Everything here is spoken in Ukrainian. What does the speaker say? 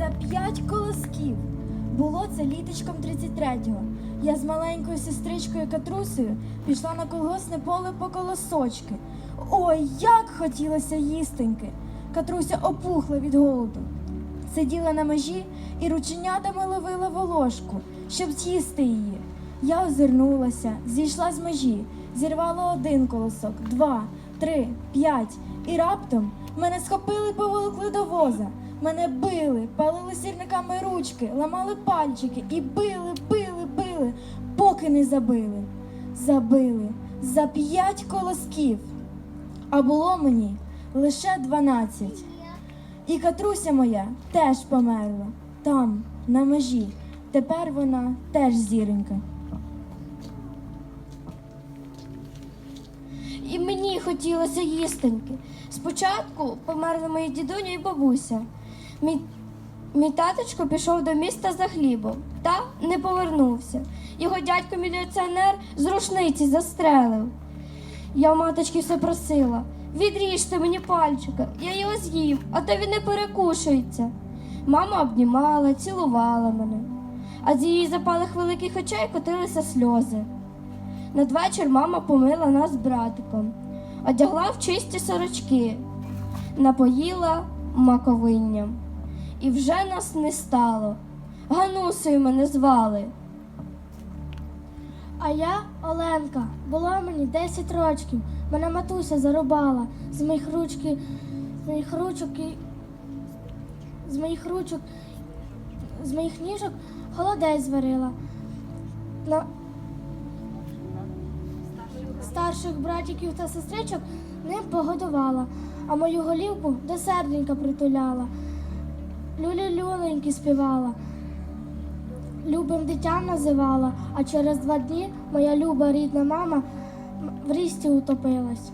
за п'ять колосків. Було це літочком 33-го. Я з маленькою сестричкою Катрусею пішла на колгосне поле по колосочки. Ой, як хотілося їстеньки. Катруся опухла від голоду. Сиділа на межі і рученятами ловила волошку, щоб з'їсти її. Я озирнулася, зійшла з межі, зірвала один колосок, два, три, п'ять. І раптом мене схопили поволокли до воза. Мене били, палили сірниками ручки, ламали пальчики і били, били, били, поки не забили. Забили за п'ять колосків. А було мені лише дванадцять. І Катруся моя теж померла там, на межі. Тепер вона теж зіронька. І мені хотілося їстеньки. Спочатку померли мої дідуня і бабуся. Мій, мій таточко пішов до міста за хлібом та не повернувся. Його дядько міліціонер з рушниці застрелив. Я маточки все просила. Відріжте мені пальчика, я його з'їм, а то він не перекушується. Мама обнімала, цілувала мене, а з її запалих великих очей котилися сльози. Надвечір мама помила нас братиком, одягла в чисті сорочки, напоїла маковинням. І вже нас не стало. Ганусею мене звали. А я Оленка. Було мені 10 років. Мене матуся зарубала з моїх ручки, з моїх ручок і з моїх ручок, з моїх ніжок холодець зварила. На старших братиків та сестричок ним погодувала, а мою голівку до серденька притуляла. Люлі-люленьки співала. Любим дитям називала, а через два дні моя люба рідна мама в рісті утопилась.